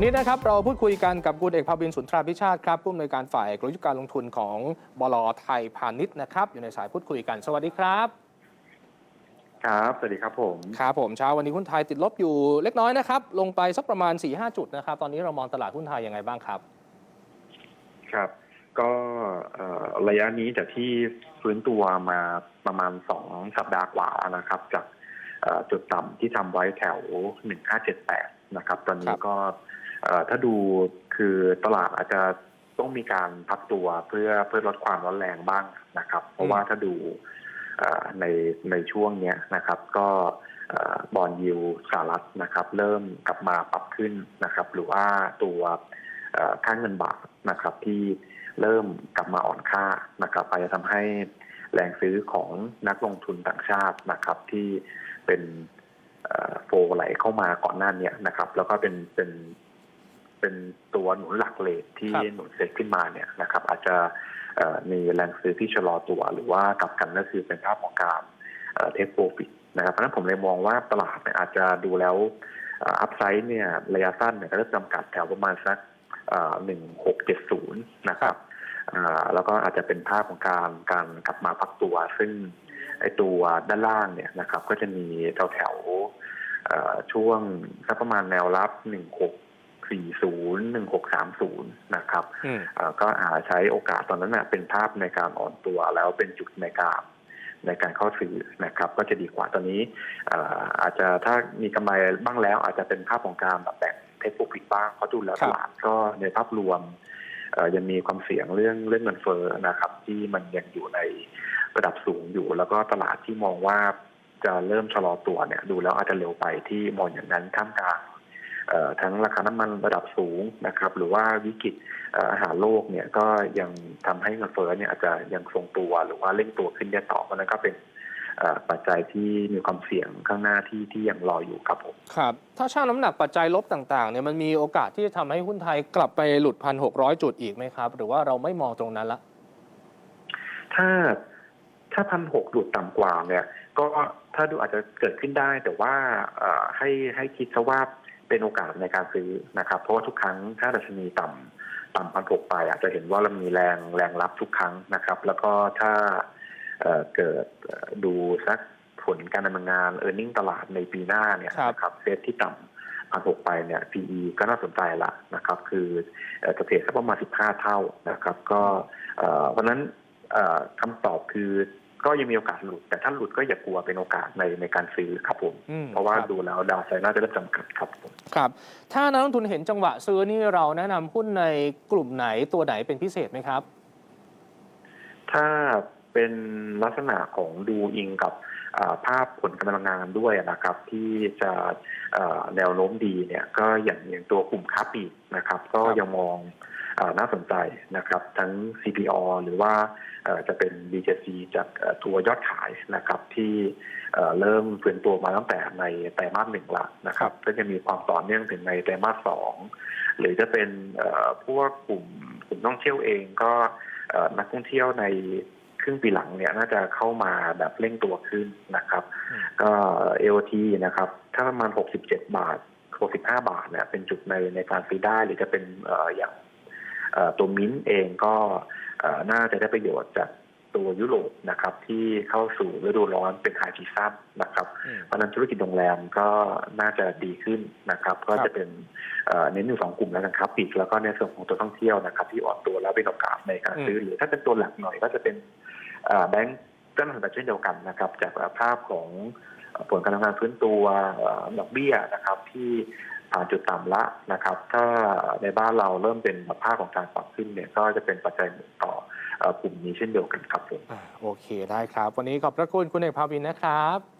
วันนี้นะครับเราพูดคุยกันกับคุณเอกภาวินสุนทราพิชาติครับผู้อำนวยการฝ่ายกลยุทธ์การลงทุนของบลไทยพาณิชย์นะครับ อยู่ในสายพูดคุยกันสวัสดีครับ ครับสวัสดีครับผมครับผมเช้าวันนี้หุ้นไทยติดลบอยู่เล็กน้อยนะครับ ลงไปสักประมาณ 4-5 จุดนะครับ ตอนนี้เรามองตลาดหุ้นไทยยังไงบ้างครับ ครับ ก็เอ่อระยะนี้จากที่ฟื้นตัวมาประมาณสองสัปดาห์กว่านะครับ จากเอ่อจุดต่ำที่ทำไว้แถว 1578 นะครับ ตอนนี้ครับก็เอ่อ ถ้าดูคือตลาดอาจจะต้องมีการพักตัวเพื่อเพื่อลดความร้อนแรงบ้างนะครับ เพราะว่าถ้าดูเอ่อในในช่วงเนี้ยนะครับ ก็บอลยิวสหรัฐนะครับ เริ่มกลับมาปรับขึ้นนะครับ หรือว่าตัวเอ่อค่าเงินบาทนะครับ ที่เริ่มกลับมาอ่อนค่านะครับอาจจะทำให้แรงซื้อของนักลงทุนต่างชาตินะครับ ที่เป็นเอ่อโฟลไหลเข้ามาก่อนหน้าเนี้ยนะครับ แล้วก็เป็นเป็น เป็นตัวหนุนหลักเลยที่ครับหนุนเซ็ตขึ้นมาเนี่ยนะครับ อาจจะเอ่อมีแรงซื้อที่ชะลอตัว หรือว่ากลับกันก็คือเป็นภาพของการเทคโปรฟิตนะครับเพราะฉะนั้นผมเลยมองว่าตลาดเนี่ยอาจจะดูแล้วอัพไซด์เนี่ยระยะสั้นเนี่ยก็จะจำกัดแถวประมาณสักหนึ่งหกเจ็ดศูนย์นะครับอ่าแล้วก็อาจจะเป็นภาพของการการกลับมาพักตัว ซึ่งไอตัวด้านล่างเนี่ยนะครับ ก็จะมีแถวแถวๆเอ่อช่วงสักประมาณแนวรับหนึ่งหก สี่ศูนย์หนึ่งหกสามศูนย์นะครับอืมเอ่อก็อาจใช้โอกาสตอนนั้นนะเป็นภาพในการอ่อนตัวแล้วเป็นจุดในการในการเข้าซื้อนะครับ ก็จะดีกว่าตอนนี้เอ่ออาจจะถ้ามีกำไรบ้างแล้ว อาจจะเป็นภาพของการแบบแบ่งเทคโปรฟิตบ้างเพราะดูแล้วครัตบลาดก็ในภาพรวมเอ่อยังมีความเสี่ยงเรื่องเรื่องเงินเฟ้อนะครับ ที่มันยังอยู่ในระดับสูงอยู่ แล้วก็ตลาดที่มองว่าจะเริ่มชะลอตัวเนี่ย ดูแล้วอาจจะเร็วไปที่มองอย่างนั้นท่ามกลางเอ่อ ทั้งราคาน้ำมันระดับสูงนะครับ หรือว่าวิกฤตเอ่ออาหารโลกเนี่ยก็ยังทำให้เงินเฟ้อเนี่ยอาจจะยังทรงตัวหรือว่าเร่งตัวขึ้นได้ต่อเพราะฉะนั้นก็เป็นเอ่อปัจจัยที่มีความเสี่ยงข้างหน้าที่ที่ยังรออยู่ครับผมครับ ถ้าช่างน้ำหนักปัจจัยลบต่างๆเนี่ยมันมีโอกาสที่จะทำให้หุ้นไทยกลับไปหลุดพันหกจุดอีกไหมครับ หรือว่าเราไม่มองตรงนั้นละ ถ้าถ้าพันหกหลุดต่ำกว่าเนี่ย ก็ถ้าดูอาจจะเกิดขึ้นได้แต่ว่าเอ่อให้ให้คิดซะว่า เป็นโอกาสในการซื้อนะครับ เพราะว่าทุกครั้งถ้าดัชนีต่ำต่ำพันหกไปอาจจะเห็นว่าเรามีแรงแรงรับทุกครั้งนะครับ แล้วก็ถ้าเอ่อเกิดเอ่อดูสักผลการดำเนินงานเออร์เน็งตลาดในปีหน้าเนี่ยครับนะครับเซตที่ต่ำพันหกไปเนี่ย PE ก็น่าสนใจละนะครับ คือเอ่อจะเทรดสักประมาณ15เท่านะครับ ก็เอ่อเพราะฉะนั้นเอ่อคำตอบคือ ก็ยังมีโอกาสหลุด แต่ถ้าหลุดก็อย่ากลัวเป็นโอกาสในในการซื้อครับผม อืมเพราะว่าครับ ดูแล้วดาวไซด์น่าจะได้จำกัดครับผม ครับ ถ้านักลงทุนเห็นจังหวะซื้อนี่เราแนะนำหุ้นในกลุ่มไหนตัวไหนเป็นพิเศษไหมครับ ถ้าเป็นลักษณะของดูอิงกับอ่าภาพผลการดำเนินงานด้วยนะครับ ที่จะเอ่อแนวโน้มดีเนี่ยก็อย่างอย่างตัวกลุ่มค้าปลีกนะครับ ก็ครับยังมองอา น่าสนใจนะครับ ทั้ง CPO หรือว่าเอ่อจะเป็น BJC จากเอ่อตัวยอดขายนะครับที่เอ่อเริ่มฟื้นตัวมาตั้งแต่ในไตรมาสหนึ่งละนะครับ ก็จะมีความต่อเนื่องถึงในไตรมาสสองหรือจะเป็นเอ่อพวกกลุ่มกลุ่มท่องเที่ยวเองก็เอ่อนักท่องเที่ยวในครึ่งปีหลังเนี่ยน่าจะเข้ามาแบบเร่งตัวขึ้นนะครับอืมก็ AOT นะครับ ถ้าประมาณ 67 บาท 65 บาทเนี่ยเป็นจุดในในการซื้อได้หรือจะเป็นเอ่ออย่างเอ่อ ตัวมิ้นท์เองก็เอ่อน่าจะได้ประโยชน์จากตัวยุโรปนะครับที่เข้าสู่ฤดูร้อนเป็นไฮซีซั่นนะครับอืมเพราะฉะนั้นธุรกิจโรงแรมก็น่าจะดีขึ้นนะครับ ก็ครับจะเป็นเอ่อเน้นอยู่สองกลุ่มแล้วกันครับปิดแล้วก็ในส่วนของตัวท่องเที่ยวนะครับ ที่อ่อนตัวแล้วเป็นโอกาสในการซื้อหรือถ้าเป็นตัวหลักหน่อยก็จะเป็นเอ่อแบงก์ก็น่าสนใจเช่นเดียวกันนะครับ จากภาพของเอ่อผลการทำงานฟื้นตัวเอ่อดอกเบี้ยนะครับ ที่ผ่าน จุดต่ำละนะครับ ถ้าในบ้านเราเริ่มเป็นภาพของการปรับขึ้นเนี่ยก็จะเป็นปัจจัยหนุนต่อเอ่อกลุ่มนี้เช่นเดียวกันครับผมโอเคได้ครับ วันนี้ขอบพระคุณคุณเอกภาวินนะครับ